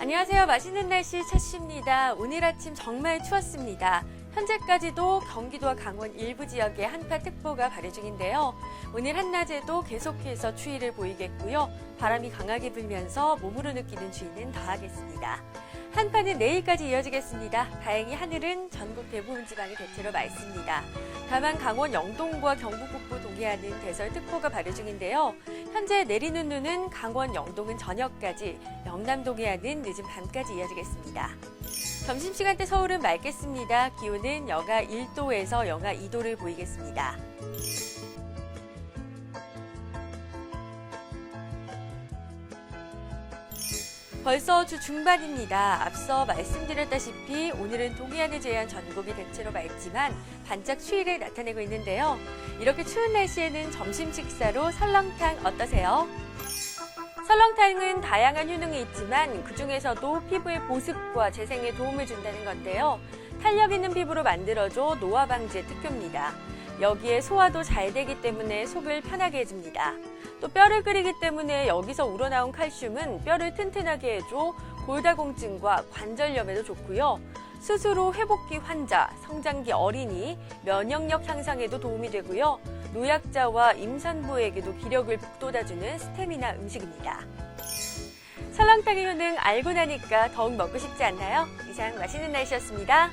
안녕하세요. 맛있는 날씨 차씨입니다. 오늘 아침 정말 추웠습니다. 현재까지도 경기도와 강원 일부 지역에 한파특보가 발효 중인데요. 오늘 한낮에도 계속해서 추위를 보이겠고요. 바람이 강하게 불면서 몸으로 느끼는 추위는 더하겠습니다. 한파는 내일까지 이어지겠습니다. 다행히 하늘은 전국 대부분 지방에 대체로 맑습니다. 다만 강원 영동부와 경북 북부 동해안은 대설특보가 발효 중인데요. 현재 내리는 눈은 강원 영동은 저녁까지, 영남 동해안은 늦은 밤까지 이어지겠습니다. 점심시간대 서울은 맑겠습니다. 기온은 영하 1도에서 영하 2도를 보이겠습니다. 벌써 주 중반입니다. 앞서 말씀드렸다시피 오늘은 동해안을 제외한 전국이 대체로 맑지만 반짝 추위를 나타내고 있는데요. 이렇게 추운 날씨에는 점심 식사로 설렁탕 어떠세요? 설렁탕은 다양한 효능이 있지만 그 중에서도 피부의 보습과 재생에 도움을 준다는 건데요. 탄력 있는 피부로 만들어줘 노화 방지에 특효입니다. 여기에 소화도 잘 되기 때문에 속을 편하게 해줍니다. 또 뼈를 끓이기 때문에 여기서 우러나온 칼슘은 뼈를 튼튼하게 해줘 골다공증과 관절염에도 좋고요. 스스로 회복기 환자, 성장기 어린이, 면역력 향상에도 도움이 되고요. 노약자와 임산부에게도 기력을 북돋아주는 스테미나 음식입니다. 설렁탕의 효능 알고 나니까 더욱 먹고 싶지 않나요? 이상 맛있는 날씨였습니다.